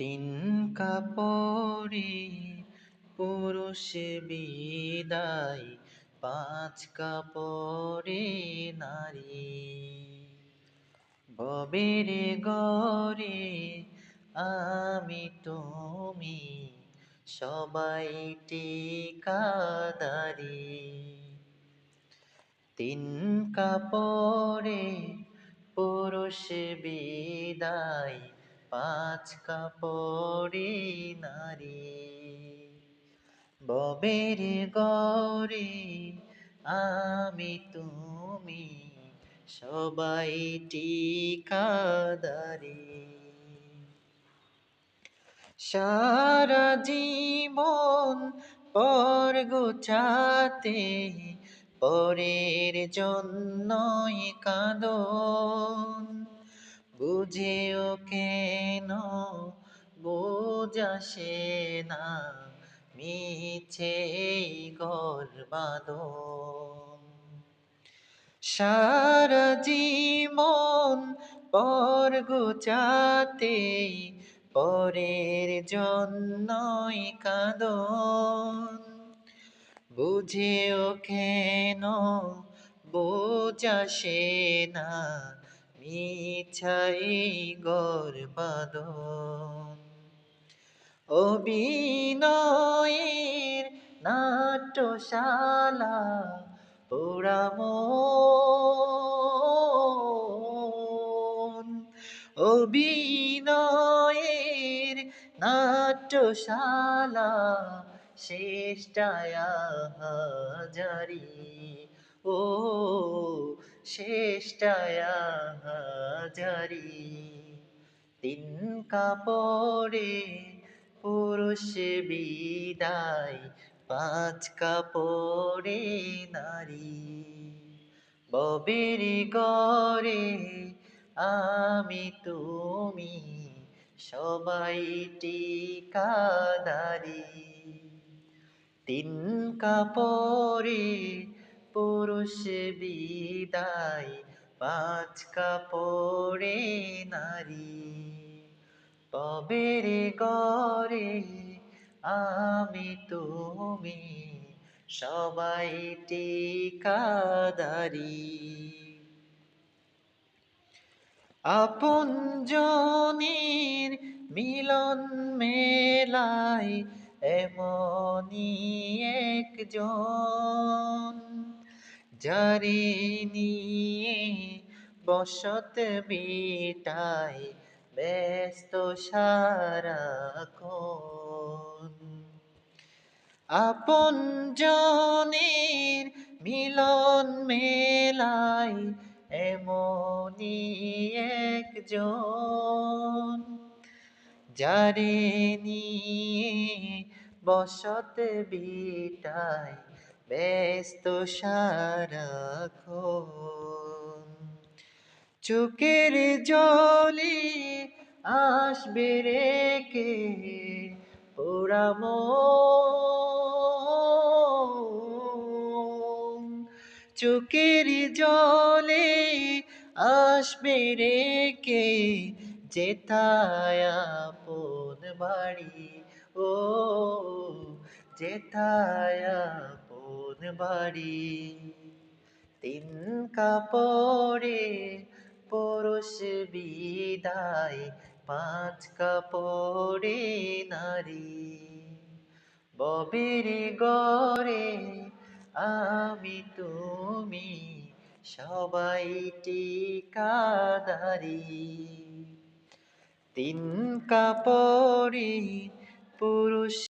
তিন কাপড়ে পুরুষ বিদায়, পাঁচ কাপড়ে নারী। ববের গরে আমি তুমি সবাই টিকাদারি তিন কাপড়ে পুরুষ বিদায় পাঁচ কাপড়ে নারী। ববের গরে, আমি তুমি সবাই টিকাদারি সারা জীবন পর গোছাতে, পরের জন্যই কাঁদন বুঝেও কেন বোঝাসে না? মিছে গর্বাদন সারা জীবন পর গুচাতে পরের জন্যই কাঁদন। বুঝেও কেন বোঝাসে না? মিছাই গর্বাদন অভিনয়ের নাট্যশালা পোড়ামন অভিনয়ের নাট্যশালা শেষটায়া হাজারি ও শেষটায়া হাজারি। তিন কাপড়ে পুরুষ বিদায়, পাঁচ কাপড়ে নারী। ববের গরে আমি তুমি, সবাই টিকাদারি তিন কাপড়ে পুরুষ বিদায়, পাঁচ কাপড়ে নারী। ববের গরে আমি তুমি সবাই টিকাদারি আপন জনের মিলন মেলায় এমনই একজন। যারে নিয়ে বসত বিটায় ব্যস্ত সারাক্ষণ। আপন জনের মিলন মেলাই এমনই একজন, যারে নিয়ে বসত বিটায় ব্যস্ত সারাক্ষণ। চোখের জলে আসবে রেখে পোড়াম চোখের জলে আসবে রেখে যেথায় আপন বাড়ি, ও যেথায় বাড়ি। তিন কাপড়ে পুরুষ বিদায়, পাঁচ কাপড়ে নারী। ববের গড়ে আমি তুমি সবাই টিকাদারি তিন কাপড়ে পুরুষ